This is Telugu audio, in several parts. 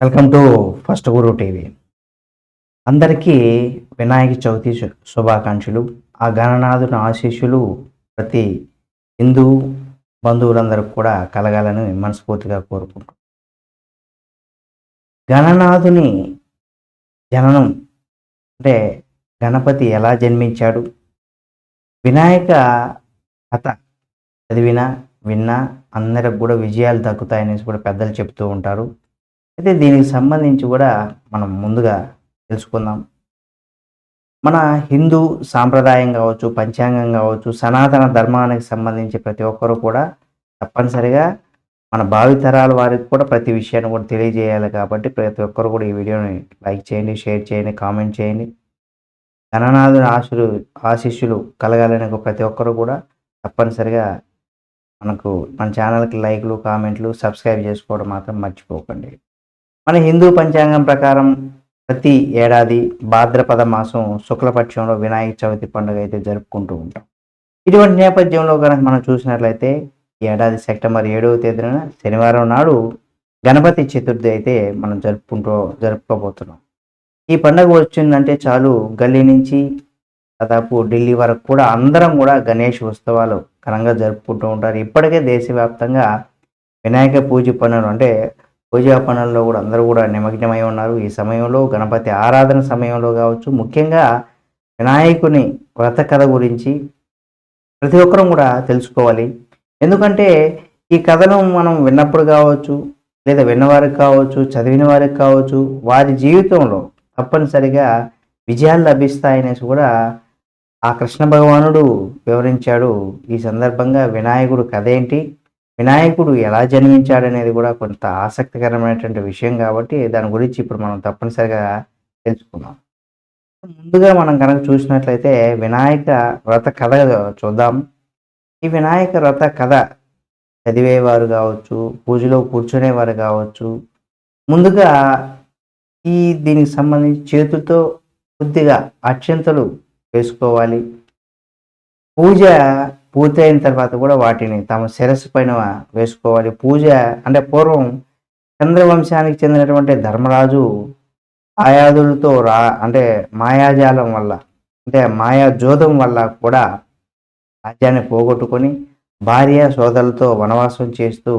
Welcome to first Guru TV. అందరికీ వినాయక చవితి శుభాకాంక్షలు. ఆ గణనాథుని ఆశీస్సులు ప్రతి హిందూ బంధువులందరికీ కూడా కలగాలని మనస్ఫూర్తిగా కోరుకుంటున్నాను గణనాథుని జననం అంటే గణపతి ఎలా జన్మించాడు? వినాయక కథ చదివినా విన్నా అందరికి కూడా విజయాలు దక్కుతాయనేసి కూడా పెద్దలు చెప్తూ ఉంటారు. అయితే దీనికి సంబంధించి కూడా మనం ముందుగా తెలుసుకుందాం. మన హిందూ సాంప్రదాయం కావచ్చు పంచాంగం కావచ్చు సనాతన ధర్మానికి సంబంధించి ప్రతి ఒక్కరూ కూడా తప్పనిసరిగా మన భావితరాల వారికి కూడా ప్రతి విషయాన్ని కూడా తెలియజేయాలి కాబట్టి ప్రతి ఒక్కరు కూడా ఈ వీడియోని లైక్ చేయండి షేర్ చేయండి కామెంట్ చేయండి. గణనాథుని ఆశులు ఆశిష్యులు కలగాలని ప్రతి ఒక్కరు కూడా తప్పనిసరిగా మనకు మన ఛానల్కి లైక్లు కామెంట్లు సబ్స్క్రైబ్ చేసుకోవడం మాత్రం మర్చిపోకండి. మన హిందూ పంచాంగం ప్రకారం ప్రతి ఏడాది భాద్రపద మాసం శుక్లపక్షంలో వినాయక చవితి పండుగ అయితే జరుపుకుంటూ ఉంటాం. ఇటువంటి నేపథ్యంలో కనుక మనం చూసినట్లయితే ఏడాది సెప్టెంబర్ ఏడవ తేదీన శనివారం నాడు గణపతి చతుర్థి అయితే మనం జరుపుకుంటూ జరుపుకోబోతున్నాం. ఈ పండుగ వచ్చిందంటే చాలు గల్లీ నుంచి దాదాపు ఢిల్లీ వరకు కూడా అందరం కూడా గణేష్ ఉత్సవాలు ఘనంగా జరుపుకుంటూ ఉంటారు. ఇప్పటికే దేశవ్యాప్తంగా వినాయక పూజ పనులు అంటే పూజా పనుల్లో కూడా అందరూ కూడా నిమగ్నమై ఉన్నారు. ఈ సమయంలో గణపతి ఆరాధన సమయంలో కావచ్చు ముఖ్యంగా వినాయకుని వ్రత కథ గురించి ప్రతి ఒక్కరూ కూడా తెలుసుకోవాలి. ఎందుకంటే ఈ కథను మనం విన్నప్పుడు కావచ్చు లేదా విన్నవారికి కావచ్చు చదివిన వారికి కావచ్చు వారి జీవితంలో తప్పనిసరిగా విజయాలు లభిస్తాయనేసి కూడా ఆ కృష్ణ భగవానుడు వివరించాడు. ఈ సందర్భంగా వినాయకుడు కథ ఏంటి? వినాయకుడు ఎలా జన్మించాడనేది కూడా కొంత ఆసక్తికరమైనటువంటి విషయం కాబట్టి దాని గురించి ఇప్పుడు మనం తప్పనిసరిగా తెలుసుకుందాం. ముందుగా మనం కనుక చూసినట్లయితే వినాయక వ్రత కథ చూద్దాం. ఈ వినాయక వ్రత కథ చదివేవారు కావచ్చు పూజలో కూర్చునేవారు కావచ్చు ముందుగా ఈ దీనికి సంబంధించి చేతులతో కొద్దిగా అక్షంతలు వేసుకోవాలి. పూజ పూర్తయిన తర్వాత కూడా వాటిని తమ శిరస్సు పైన వేసుకోవాలి. పూజ అంటే పూర్వం చంద్రవంశానికి చెందినటువంటి ధర్మరాజు ఆయాదులతో రా అంటే మాయాజాలం వల్ల అంటే మాయా జోదం వల్ల కూడా రాజ్యాన్ని పోగొట్టుకొని భార్య సోదరులతో వనవాసం చేస్తూ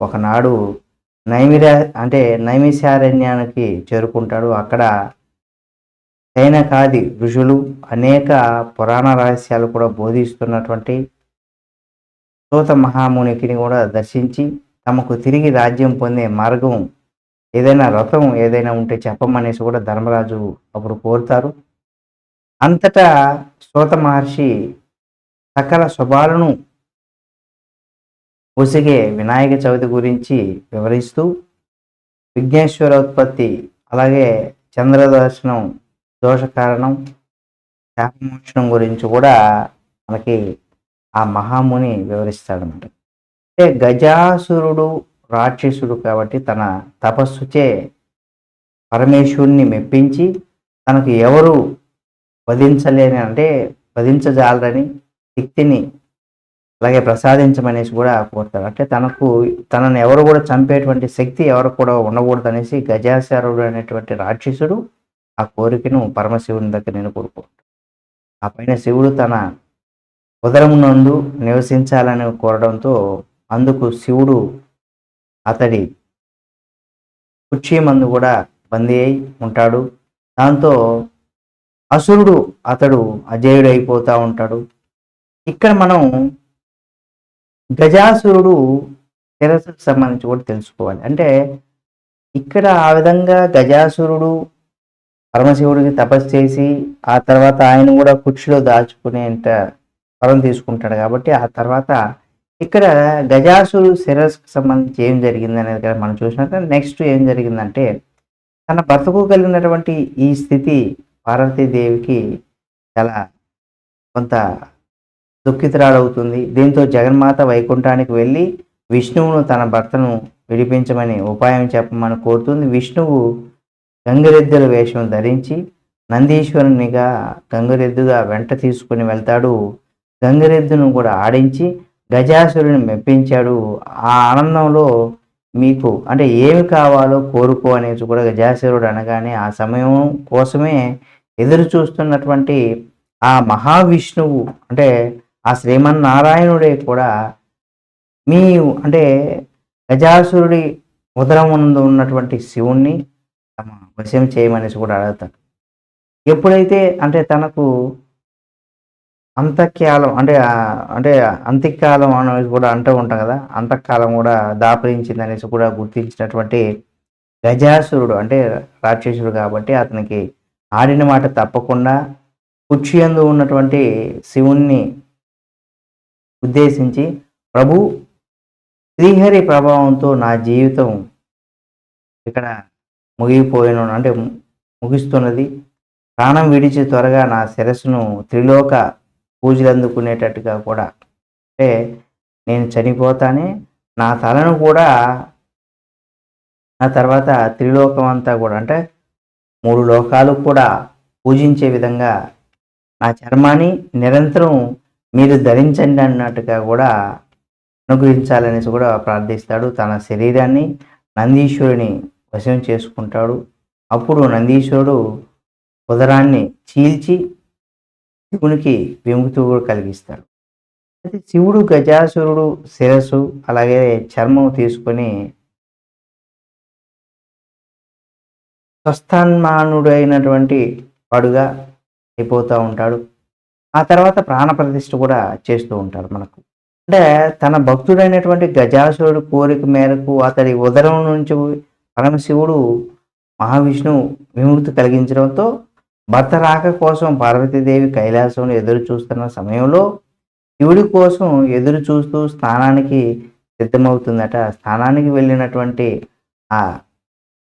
ఒకనాడు నైమిరా అంటే నైమిషారణ్యానికి చేరుకుంటాడు. అక్కడ సైనకాది ఋషులు అనేక పురాణ రహస్యాలు కూడా బోధిస్తున్నటువంటి సూత మహామునికి కూడా దర్శించి తమకు తిరిగి రాజ్యం పొందే మార్గం ఏదైనా రథం ఏదైనా ఉంటే చెప్పమనేసి కూడా ధర్మరాజు అప్పుడు కోరుతారు. అంతటా శ్రోత మహర్షి సకల శుభాలను ఉసిగే వినాయక చవితి గురించి వివరిస్తూ విఘ్నేశ్వర ఉత్పత్తి అలాగే చంద్రదర్శనం దోష కారణం శాపమోక్షణం గురించి కూడా మనకి ఆ మహాముని వివరిస్తాడనమాట అంటే గజాసురుడు రాక్షసుడు కాబట్టి తన తపస్సుచే పరమేశ్వరుని మెప్పించి తనకు ఎవరు వధించలేని అంటే వధించజాలరని శక్తిని అలాగే ప్రసాదించమనేసి కూడా కోరుతాడు. అంటే తనకు తనను ఎవరు కూడా చంపేటువంటి శక్తి ఎవరు కూడా ఉండకూడదు అనేసి గజాసురుడు అనేటువంటి రాక్షసుడు ఆ కోరికను పరమశివుని దగ్గర నేను కోరుకుంటాను ఆ పైన శివుడు తన ఉదరమునందు నివసించాలని కోరడంతో అందుకు శివుడు అతడి కుర్చీ మందు కూడా బందీ అయి ఉంటాడు. దాంతో అసురుడు అతడు అజేయుడు అయిపోతూ ఉంటాడు. ఇక్కడ మనం గజాసురుడు శిరస్సుకు సంబంధించి కూడా తెలుసుకోవాలి. అంటే ఇక్కడ ఆ విధంగా గజాసురుడు పరమశివుడికి తపస్సు చేసి ఆ తర్వాత ఆయన కూడా కుర్చీలో దాచుకునేంత వరం తీసుకుంటాడు కాబట్టి ఆ తర్వాత ఇక్కడ గజాసురు శిరస్సుకు సంబంధించి ఏం జరిగింది అనేది కదా మనం చూసినట్టు నెక్స్ట్ ఏం జరిగిందంటే తన భర్తకు కలిగినటువంటి ఈ స్థితి పార్వతీదేవికి చాలా కొంత దుఃఖితురాలవుతుంది. దీంతో జగన్మాత వైకుంఠానికి వెళ్ళి విష్ణువును తన భర్తను విడిపించమని ఉపాయం చెప్పమని కోరుతుంది. విష్ణువు గంగిరెద్దుల వేషం ధరించి నందీశ్వరునిగా గంగిరెద్దుగా వెంట తీసుకుని వెళ్తాడు. గంగిరెద్దును కూడా ఆడించి గజాసురుని మెప్పించాడు. ఆ ఆనందంలో మీకు అంటే ఏమి కావాలో కోరుకో అనేసి కూడా గజాసురుడు అనగానే ఆ సమయం కోసమే ఎదురు చూస్తున్నటువంటి ఆ మహావిష్ణువు అంటే ఆ శ్రీమన్నారాయణుడే కూడా మీ అంటే గజాసురుడి ఉదరం ఉన్నటువంటి శివుణ్ణి వశం చేయమనేసి కూడా అడుగుతాడు. ఎప్పుడైతే అంటే తనకు అంతఃకాలం అంటే అంటే అంత్యకాలం అనేసి కూడా అంటూ ఉంటాం కదా అంతఃకాలం కూడా దాపరించింది అనేసి కూడా గుర్తించినటువంటి గజాసురుడు అంటే రాక్షసుడు కాబట్టి అతనికి ఆడిన మాట తప్పకుండా కుక్షియందు ఉన్నటువంటి శివుణ్ణి ఉద్దేశించి ప్రభు శ్రీహరి ప్రభావంతో నా జీవితం ఇక్కడ ముగిపోయిన అంటే ముగిస్తున్నది. ప్రాణం విడిచి త్వరగా నా శిరస్సును త్రిలోక పూజలు అందుకునేటట్టుగా కూడా. అంటే నేను చనిపోతానే నా తలను కూడా ఆ తర్వాత త్రిలోకం అంతా కూడా అంటే మూడు లోకాలు కూడా పూజించే విధంగా నా చర్మాన్ని నిరంతరం మీరు ధరించండి అన్నట్టుగా కూడా అనుగ్రహించాలనేసి కూడా ప్రార్థిస్తాడు. తన శరీరాన్ని నందీశ్వరుని వశం చేసుకుంటాడు. అప్పుడు నందీశ్వరుడు ఉదరాన్ని చీల్చి శివునికి విముక్తి కూడా కలిగిస్తాడు. అయితే శివుడు గజాసురుడు శిరస్సు అలాగే చర్మం తీసుకొని స్వస్థాన్మానుడైనటువంటి వాడుగా అయిపోతూ ఉంటాడు. ఆ తర్వాత ప్రాణప్రతిష్ఠ కూడా చేస్తూ ఉంటాడు మనకు. అంటే తన భక్తుడైనటువంటి గజాసురుడు కోరిక మేరకు అతడి ఉదరం నుంచి పరమశివుడు మహావిష్ణువు విముక్తి కలిగించడంతో భర్త రాక కోసం పార్వతీదేవి కైలాసంలో ఎదురు చూస్తున్న సమయంలో శివుడి కోసం ఎదురు చూస్తూ స్నానానికి సిద్ధమవుతుందట. స్నానానికి వెళ్ళినటువంటి ఆ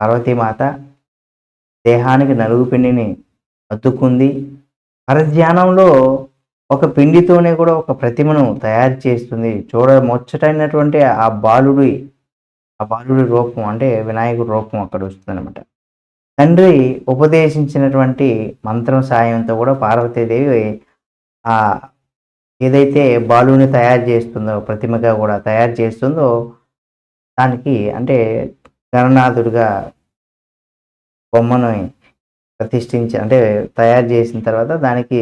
పార్వతీమాత దేహానికి నలుగు పిండిని అద్దుకుంది పరధ్యానంలో ఒక పిండితోనే కూడా ఒక ప్రతిమను తయారు చేస్తుంది. చూడ ముచ్చటైనటువంటి ఆ బాలుడి ఆ బాలుడి రూపం అంటే వినాయకుడి రూపం అక్కడ వస్తుందన్నమాట. తండ్రి ఉపదేశించినటువంటి మంత్రం సాయంతో కూడా పార్వతీదేవి ఆ ఏదైతే బాలుని తయారు చేస్తుందో ప్రతిమగా కూడా తయారు చేస్తుందో దానికి అంటే గణనాథుడిగా బొమ్మను ప్రతిష్ఠించి అంటే తయారు చేసిన తర్వాత దానికి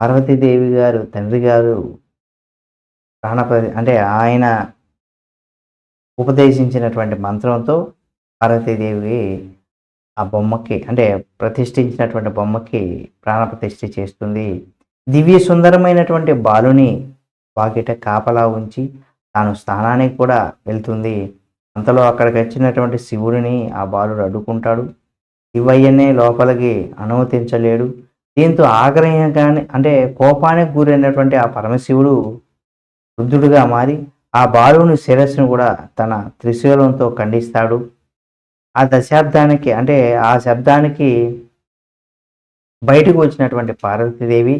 పార్వతీదేవి గారు తండ్రి గారు ప్రాణప్రతి అంటే ఆయన ఉపదేశించినటువంటి మంత్రంతో పార్వతీదేవి ఆ బొమ్మకి అంటే ప్రతిష్ఠించినటువంటి బొమ్మకి ప్రాణప్రతిష్ఠ చేస్తుంది. దివ్య సుందరమైనటువంటి బాలుని వాకిట కాపలా ఉంచి తాను స్థానానికి కూడా వెళ్తుంది. అంతలో అక్కడికి వచ్చినటువంటి శివుడిని ఆ బాలుడు అడ్డుకుంటాడు. శివయ్యనే లోపలికి అనుమతించలేడు. దీంతో ఆగ్రహంగానే అంటే కోపానికి గురైనటువంటి ఆ పరమశివుడు వృద్ధుడుగా మారి ఆ బాలుని శిరస్సును కూడా తన త్రిశూలంతో ఖండిస్తాడు. ఆ దశాబ్దానికి అంటే ఆ శబ్దానికి బయటకు వచ్చినటువంటి పార్వతీదేవి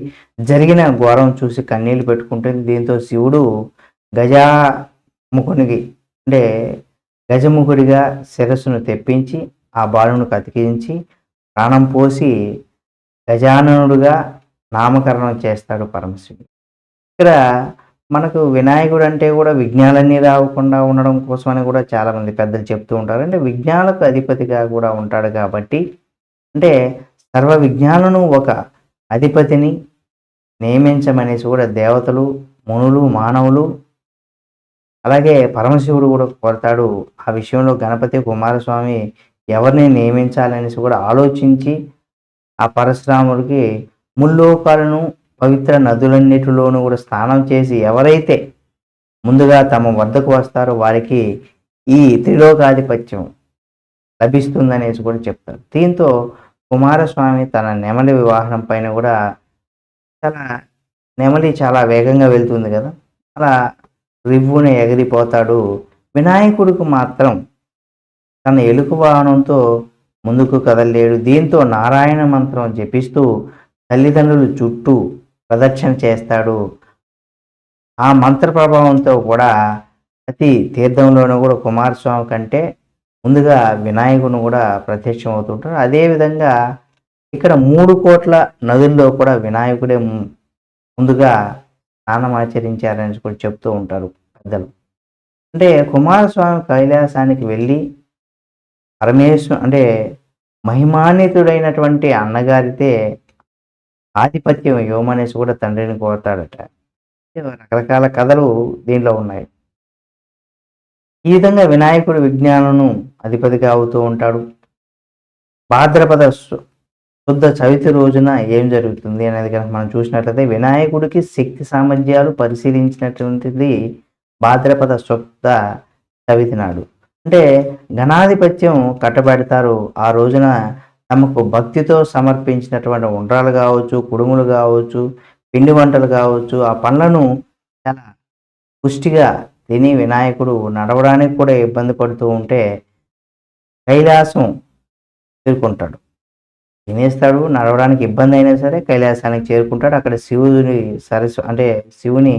జరిగిన ఘోరం చూసి కన్నీళ్ళు పెట్టుకుంటుంది. దీంతో శివుడు గజాముఖునికి అంటే గజముఖుడిగా శిరస్సును తెప్పించి ఆ బాలును కతికించి ప్రాణం పోసి గజాననుడుగా నామకరణం చేస్తాడు పరమశివుడు. ఇక్కడ మనకు వినాయకుడు అంటే కూడా విఘ్నాలన్నీ రాకుండా ఉండడం కోసమని కూడా చాలామంది పెద్దలు చెప్తూ ఉంటారు. అంటే విఘ్నాలకు అధిపతిగా కూడా ఉంటాడు కాబట్టి అంటే సర్వ విజ్ఞానను ఒక అధిపతిని నియమించమనేసి కూడా దేవతలు మునులు మానవులు అలాగే పరమశివుడు కూడా కోరతాడు. ఆ విషయంలో గణపతి కుమారస్వామి ఎవరిని నియమించాలనేసి కూడా ఆలోచించి ఆ పరశురాముడికి ముల్లోకాలను పవిత్ర నదులన్నిటిలోనూ కూడా స్నానం చేసి ఎవరైతే ముందుగా తమ వద్దకు వస్తారో వారికి ఈ త్రిలోకాధిపత్యం లభిస్తుందనేసి కూడా చెప్తారు. దీంతో కుమారస్వామి తన నెమలి వివాహం పైన కూడా చాలా నెమలి చాలా వేగంగా వెళ్తుంది కదా. అలా రివ్వున ఎగిరిపోతాడు. వినాయకుడికి మాత్రం తన ఎలుక వాహనంతో ముందుకు కదలలేడు. దీంతో నారాయణ మంత్రం జపిస్తూ తల్లిదండ్రులు చుట్టూ ప్రదక్షిణ చేస్తాడు. ఆ మంత్ర ప్రభావంతో కూడా ప్రతి తీర్థంలోనూ కూడా కుమారస్వామి కంటే ముందుగా వినాయకుని కూడా ప్రత్యక్షం అవుతుంటారు. అదేవిధంగా ఇక్కడ మూడు కోట్ల నదుల్లో కూడా వినాయకుడే ముందుగా స్నానం ఆచరించారని కూడా చెప్తూ ఉంటారు పెద్దలు. అంటే కుమారస్వామి కైలాసానికి వెళ్ళి పరమేశ్వ అంటే మహిమాన్వితుడైనటువంటి అన్నగారితే ఆధిపత్యం ఇవ్వమనేసి కూడా తండ్రిని కోరతాడట. రకరకాల కథలు దీనిలో ఉన్నాయి. ఈ విధంగా వినాయకుడు విజ్ఞానను అధిపతిగా అవుతూ ఉంటాడు. భాద్రపద శుద్ధ చవితి రోజున ఏం జరుగుతుంది అనేది కనుక మనం చూసినట్లయితే వినాయకుడికి శక్తి సామర్థ్యాలు పరిశీలించినటువంటిది భాద్రపద శుద్ధ చవితి నాడు. అంటే గణాధిపత్యం కట్టబెడతారు ఆ రోజున తమకు భక్తితో సమర్పించినటువంటి ఉండ్రాలు కావచ్చు కుడుములు కావచ్చు పిండి వంటలు కావచ్చు ఆ పండ్లను చాలా పుష్టిగా తిని వినాయకుడు నడవడానికి కూడా ఇబ్బంది పడుతూ ఉంటే కైలాసం చేరుకుంటాడు. తినేస్తాడు నడవడానికి ఇబ్బంది అయినా సరే కైలాసానికి చేరుకుంటాడు. అక్కడ శివుని సరస్సు అంటే శివుని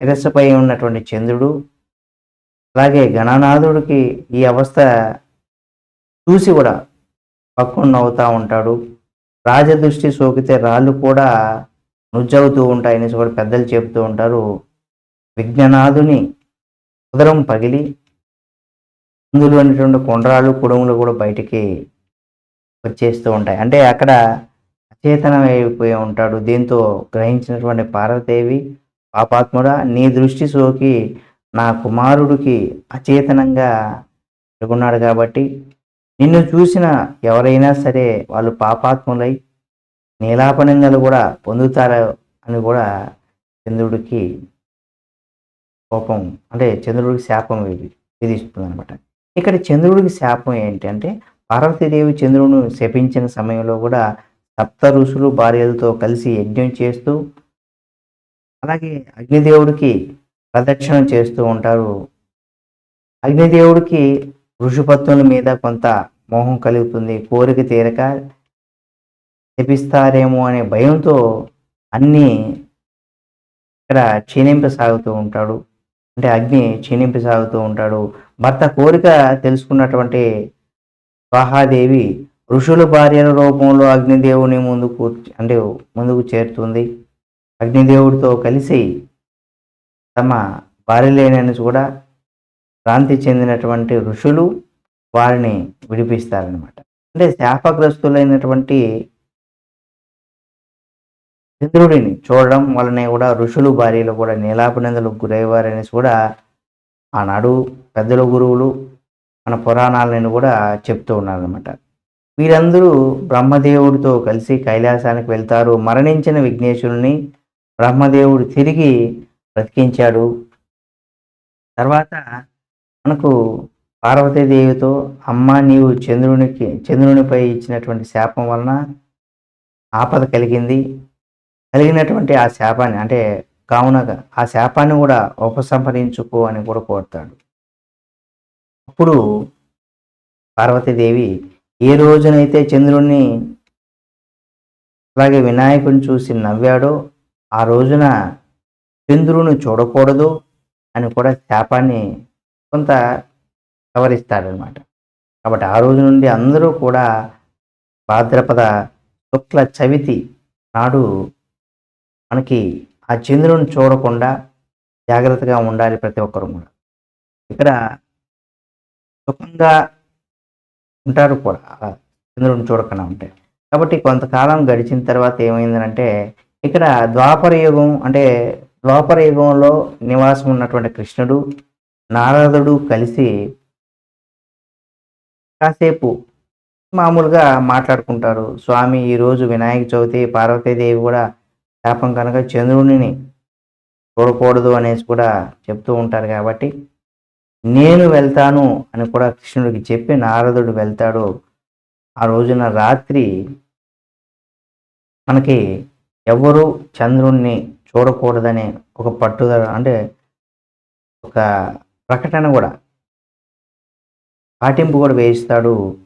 శిరస్సుపై ఉన్నటువంటి చంద్రుడు అలాగే గణనాథుడికి ఈ అవస్థ చూసి కూడా పక్కన నవ్వుతూ ఉంటాడు. రాజదృష్టి సోకితే రాళ్ళు కూడా నుజ్జవుతూ ఉంటాయని కూడా పెద్దలు చెప్తూ ఉంటారు. విజ్ఞనాథుని ఉదరం పగిలి అందులో అనేటువంటి కొండరాళ్ళు కుడుములు కూడా బయటికి వచ్చేస్తూ ఉంటాయి. అంటే అక్కడ అచేతనం అయిపోయి ఉంటాడు. దీంతో గ్రహించినటువంటి పార్వతీదేవి పాపాత్ముడా నీ దృష్టి సోకి నా కుమారుడికి అచేతనంగా ఉన్నాడు కాబట్టి నిన్ను చూసిన ఎవరైనా సరే వాళ్ళు పాపాత్ములై నీలాపనిందలు కూడా పొందుతారు అని కూడా చంద్రుడికి కోపం అంటే చంద్రుడికి శాపం విధి విధిస్తుంది అనమాట ఇక్కడ చంద్రుడికి శాపం ఏంటంటే పార్వతీదేవి చంద్రుడిని శపించిన సమయంలో కూడా సప్త ఋషులు భార్యలతో కలిసి యజ్ఞం చేస్తూ అలాగే అగ్నిదేవుడికి ప్రదక్షిణం చేస్తూ ఉంటారు. అగ్నిదేవుడికి ఋషిపత్నుల మీద కొంత మోహం కలుగుతుంది. కోరిక తీరక తెపిస్తారేమో అనే భయంతో అన్నీ ఇక్కడ క్షీణింపసాగుతూ ఉంటాడు. అంటే అగ్ని క్షీణింపసాగుతూ ఉంటాడు. భర్త కోరిక తెలుసుకున్నటువంటి స్వాహాదేవి ఋషుల భార్యల రూపంలో అగ్నిదేవుని ముందుకు అంటే ముందుకు చేరుతుంది. అగ్నిదేవుడితో కలిసి తమ భార్యలేనని కూడా భ్రాంతి చెందినటువంటి ఋషులు వారిని విడిపిస్తారనమాట అంటే శాపగ్రస్తులైనటువంటి చంద్రుడిని చూడడం వలనే కూడా ఋషులు భార్యలు కూడా నీలాపనిందలకు గురయ్యేవారనేసి కూడా ఆనాడు పెద్దల గురువులు మన పురాణాలను కూడా చెప్తూ ఉన్నారనమాట వీరందరూ బ్రహ్మదేవుడితో కలిసి కైలాసానికి వెళ్తారు. మరణించిన విఘ్నేశ్వరుని బ్రహ్మదేవుడు తిరిగి బ్రతికించాడు. తర్వాత మనకు పార్వతీదేవితో అమ్మ నీవు చంద్రునికి చంద్రునిపై ఇచ్చినటువంటి శాపం వలన ఆపద కలిగింది. కలిగినటువంటి ఆ శాపాన్ని అంటే కావున ఆ శాపాన్ని కూడా ఉపసంహరించుకో అని కూడా కోరుతాడు. అప్పుడు పార్వతీదేవి ఏ రోజునైతే చంద్రుణ్ణి అలాగే వినాయకుని చూసి నవ్వాడో ఆ రోజున చంద్రుని చూడకూడదు అని కూడా శాపాన్ని కొంత సవరిస్తాడనమాట కాబట్టి ఆ రోజు నుండి అందరూ కూడా భాద్రపద శుక్ల చవితి నాడు మనకి ఆ చంద్రుని చూడకుండా జాగ్రత్తగా ఉండాలి ప్రతి ఒక్కరు కూడా. ఇక్కడ సుఖంగా ఉంటారు కూడా ఆ చంద్రుని చూడకుండా ఉంటే. కాబట్టి కొంతకాలం గడిచిన తర్వాత ఏమైందంటే ఇక్కడ ద్వాపర యుగం అంటే ద్వాపర యుగంలో నివాసం ఉన్నటువంటి కృష్ణుడు నారదుడు కలిసి కాసేపు మామూలుగా మాట్లాడుకుంటారు. స్వామి ఈరోజు వినాయక చవితి పార్వతీదేవి కూడా శాపం కనుక చంద్రుడిని చూడకూడదు అనేసి కూడా చెప్తూ ఉంటారు కాబట్టి నేను వెళ్తాను అని కూడా కృష్ణుడికి చెప్పి నారదుడు వెళ్తాడు. ఆ రోజున రాత్రి మనకి ఎవరు చంద్రుణ్ణి చూడకూడదనే ఒక పట్టుదల అంటే ఒక ప్రకటన కూడా. పాటింపు కూడా వేయిస్తాడు.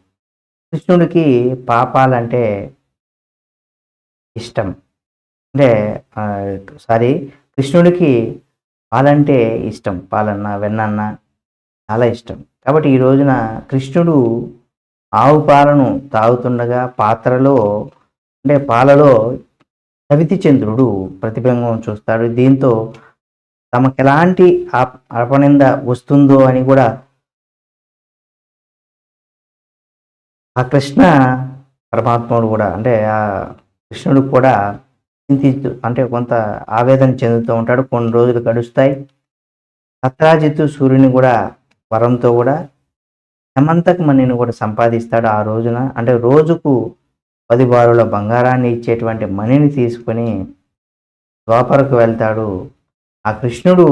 కృష్ణుడికి పాపాలంటే ఇష్టం. అంటే సారీ కృష్ణుడికి పాలంటే ఇష్టం. పాలన్న వెన్నన్న చాలా ఇష్టం. కాబట్టి ఈ రోజున కృష్ణుడు ఆవు పాలను తాగుతుండగా పాత్రలో అంటే పాలలో సవితి చంద్రుడు ప్రతిబింబం చూస్తాడు. దీంతో తమకు ఎలాంటి ఆప్ అపనింద వస్తుందో అని కూడా ఆ కృష్ణ పరమాత్ముడు కూడా అంటే ఆ కృష్ణుడు కూడా చింతిస్తూ అంటే కొంత ఆవేదన చెందుతూ ఉంటాడు. కొన్ని రోజులు గడుస్తాయి. సత్రాజిత్తు సూర్యుని కూడా వరంతో కూడా సమంతకు మనీని కూడా సంపాదిస్తాడు ఆ రోజున. అంటే రోజుకు పది బారుల బంగారాన్ని ఇచ్చేటువంటి మణిని తీసుకొని ద్వాపరకు వెళ్తాడు. ఆ కృష్ణుడు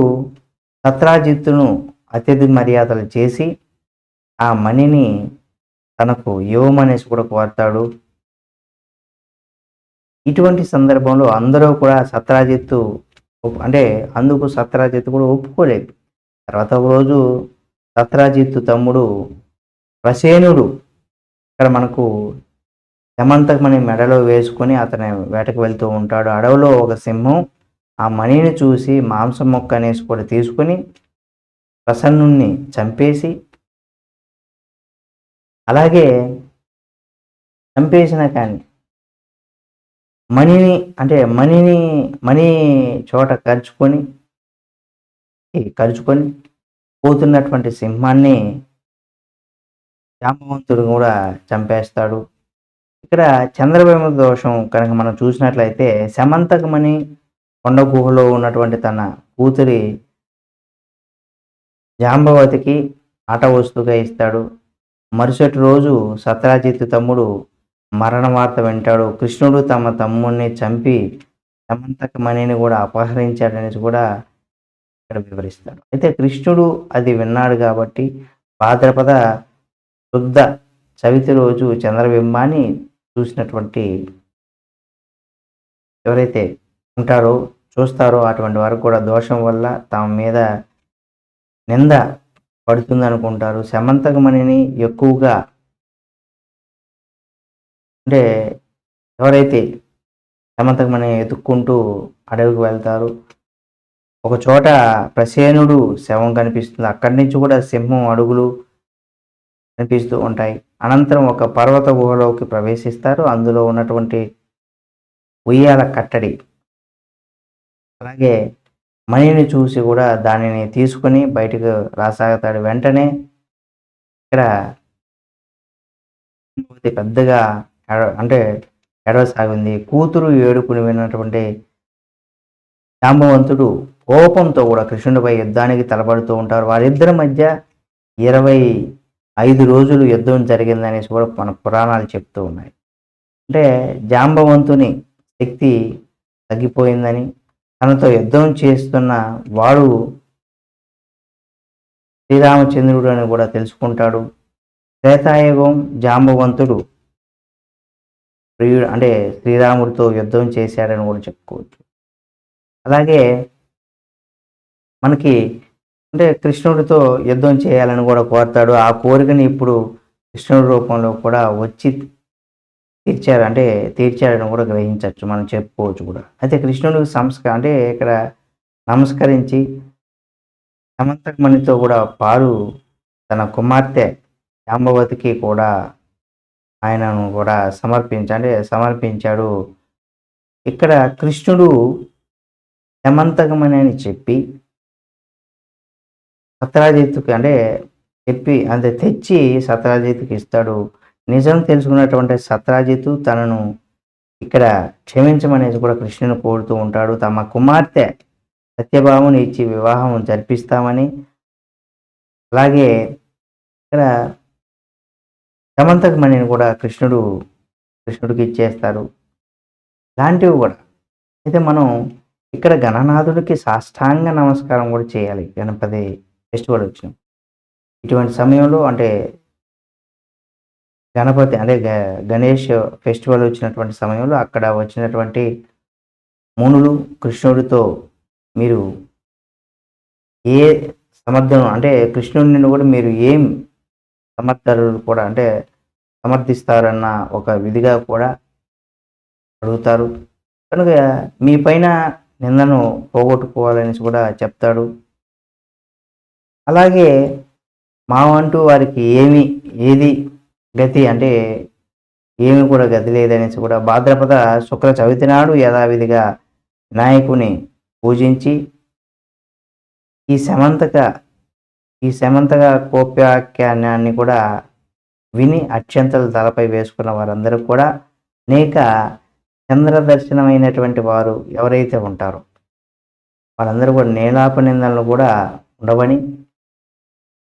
సత్రాజిత్తును అతిథి మర్యాదలు చేసి ఆ మణిని తనకు యువమనేసి కూడా కోరుతాడు. ఇటువంటి సందర్భంలో అందరూ కూడా సత్రాజిత్తు అంటే అందుకు సత్రాజిత్తు కూడా ఒప్పుకోలేదు. తర్వాత ఒకరోజు సత్రాజిత్తు తమ్ముడు ప్రసేనుడు ఇక్కడ మనకు హేమంతకమని మెడలో వేసుకొని అతని వేటకు వెళ్తూ ఉంటాడు. అడవిలో ఒక సింహం ఆ మణిని చూసి మాంసం మొక్క అనేసి కూడా తీసుకొని ప్రసన్నుణ్ణి చంపేసి అలాగే చంపేసిన కానీ మణిని అంటే మణిని మణి చోట కరుచుకొని ఈ కరుచుకొని పోతున్నటువంటి సింహాన్ని జాంబవంతుడు కూడా చంపేస్తాడు. ఇక్కడ చంద్రవేమ దోషం కనుక మనం చూసినట్లయితే సమంతకమణి కొండ గుహలో ఉన్నటువంటి తన కూతురి జాంబవతికి ఆట వస్తువుగా ఇస్తాడు. మరుసటి రోజు సత్రాజిత్ తమ్ముడు మరణ వార్త వింటాడు. కృష్ణుడు తమ తమ్ముడిని చంపి సమంతకమణిని కూడా అపహరించాడనేసి కూడా ఇక్కడ వివరిస్తాడు. అయితే కృష్ణుడు అది విన్నాడు కాబట్టి భాద్రపద శుద్ధ చవితి రోజు చంద్రబింబాన్ని చూసినటువంటి ఎవరైతే ఉంటారో చూస్తారో అటువంటి వారు కూడా దోషం వల్ల తమ మీద నింద పడుతుంది అనుకుంటారు సమంతకమణిని ఎక్కువగా అంటే ఎవరైతే సమంతకమణి ఎత్తుక్కుంటూ అడవికి వెళ్తారు ఒక చోట ప్రసేనుడు శవం కనిపిస్తుంది. అక్కడి నుంచి కూడా సింహం అడుగులు కనిపిస్తూ ఉంటాయి. అనంతరం ఒక పర్వత గుహలోకి ప్రవేశిస్తారు. అందులో ఉన్నటువంటి ఉయ్యాల కట్టడి అలాగే మణిని చూసి కూడా దానిని తీసుకొని బయటకు రాసాగుతాడు. వెంటనే ఇక్కడ పెద్దగా ఎడ- అంటే ఎడవసాగింది. కూతురు ఏడుపుని విన్నటువంటి జాంబవంతుడు కోపంతో కూడా కృష్ణుడిపై యుద్ధానికి తలపడుతూ ఉంటారు. వారిద్దరి మధ్య ఇరవై ఐదు రోజులు యుద్ధం జరిగిందనేసి కూడా మన పురాణాలు చెప్తూ ఉన్నాయి. అంటే జాంబవంతుని శక్తి తగ్గిపోయిందని తనతో యుద్ధం చేస్తున్న వాడు శ్రీరామచంద్రుడు అని కూడా తెలుసుకుంటాడు. త్రేతాయుగం జాంబవంతుడు ప్రియుడు అంటే శ్రీరాముడితో యుద్ధం చేశాడని కూడా చెప్పుకోవచ్చు. అలాగే మనకి అంటే కృష్ణుడితో యుద్ధం చేయాలని కూడా కోరతాడు. ఆ కోరికని ఇప్పుడు కృష్ణుడి రూపంలో కూడా వచ్చి తీర్చారు. అంటే తీర్చాడని కూడా గ్రహించవచ్చు. మనం చెప్పుకోవచ్చు కూడా. అయితే కృష్ణుడికి సంస్కారం అంటే ఇక్కడ నమస్కరించి సమంతకమణితో కూడా పారు తన కుమార్తె జాంబవతికి కూడా ఆయనను కూడా సమర్పించ అంటే సమర్పించాడు. ఇక్కడ కృష్ణుడు సమంతకమణి అని చెప్పి సత్రాజిత్తుకి అంటే చెప్పి అంత తెచ్చి సత్రాజిత్తుకి ఇస్తాడు. నిజం తెలుసుకున్నటువంటి సత్రాజితు తనను ఇక్కడ క్షమించమనేసి కూడా కృష్ణుని కోరుతూ ఉంటాడు. తమ కుమార్తె సత్యభాముని ఇచ్చి వివాహం జరిపిస్తామని. అలాగే ఇక్కడ సమంతకమణిని కూడా కృష్ణుడు కృష్ణుడికి ఇచ్చేస్తారు. ఇలాంటివి కూడా. అయితే మనం ఇక్కడ గణనాథుడికి సాష్టాంగ నమస్కారం కూడా చేయాలి. గణపతి ఫెస్టివల్ వచ్చిన ఇటువంటి సమయంలో అంటే గణపతి అంటే గ- గణేష్ ఫెస్టివల్ వచ్చినటువంటి సమయంలో అక్కడ వచ్చినటువంటి మునులు కృష్ణుడితో మీరు ఏ సమర్థనం అంటే కృష్ణుడిని కూడా మీరు ఏం సమర్థరులు కూడా అంటే సమర్థిస్తారన్న ఒక విధిగా కూడా అడుగుతారు. కనుక మీ పైన నిందను పోగొట్టుకోవాలనేసి కూడా చెప్తాడు. అలాగే మా అంటూ వారికి ఏమి ఏది గతి అంటే ఏమి కూడా గతి లేదనేసి కూడా భాద్రపద శుక్ర చవితి నాడు యథావిధిగా వినాయకుని పూజించి ఈ సమంతక ఈ సమంతక కోప్యాఖ్యానాన్ని కూడా విని అత్యంతలు తలపై వేసుకున్న వారందరూ కూడా అనేక చంద్రదర్శనమైనటువంటి వారు ఎవరైతే ఉంటారో వాళ్ళందరూ కూడా నేలాప నిందనలు కూడా ఉండవని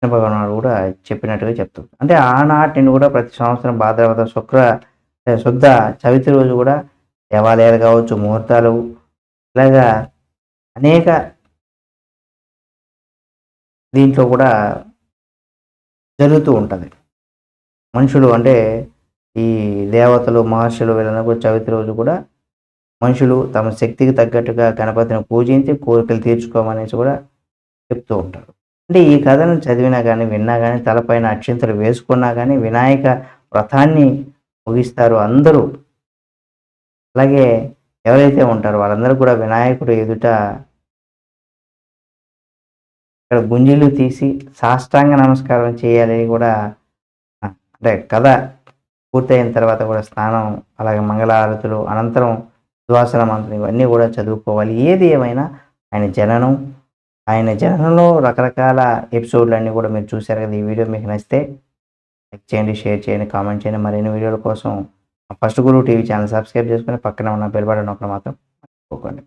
కృష్ణ భగవానుడు కూడా చెప్పినట్టుగా చెప్తుంది అంటే ఆనాటి నుండి కూడా ప్రతి సంవత్సరం భాద్రపద శుక్ర శుద్ధ చవితి రోజు కూడా దేవాలయాలు కావచ్చు ముహూర్తాలు ఇలాగా అనేక దీంట్లో కూడా జరుగుతూ ఉంటుంది. మనుషులు అంటే ఈ దేవతలు మహర్షులు వీళ్ళందరూ కూడా చవితి రోజు కూడా మనుషులు తమ శక్తికి తగ్గట్టుగా గణపతిని పూజించి కోరికలు తీర్చుకోమనేసి కూడా చెప్తూ ఉంటారు. అంటే ఈ కథను చదివినా కానీ విన్నా కానీ తలపైన అక్షింతలు వేసుకున్నా కానీ వినాయక వ్రతాన్ని ముగిస్తారు అందరూ. అలాగే ఎవరైతే ఉంటారో వాళ్ళందరూ కూడా వినాయకుడు ఎదుట ఇక్కడ గుంజీలు తీసి సాష్టాంగ నమస్కారం చేయాలని కూడా అంటే కథ పూర్తయిన తర్వాత కూడా స్నానం అలాగే మంగళారతులు అనంతరం సువాసన మంత్రం ఇవన్నీ కూడా చదువుకోవాలి. ఏది ఏమైనా ఆయన జననం ఆయన జనంలో రకరకాల ఎపిసోడ్లు అన్నీ కూడా మీరు చూశారు కదా. ఈ వీడియో మీకు నచ్చితే లైక్ చేయండి షేర్ చేయండి కామెంట్ చేయండి. మరిన్ని వీడియోల కోసం first Guru TV channel subscribe చేసుకుని పక్కన ఉన్న బెల్ బటన్ ఒకటి మాత్రం మర్చిపోకండి.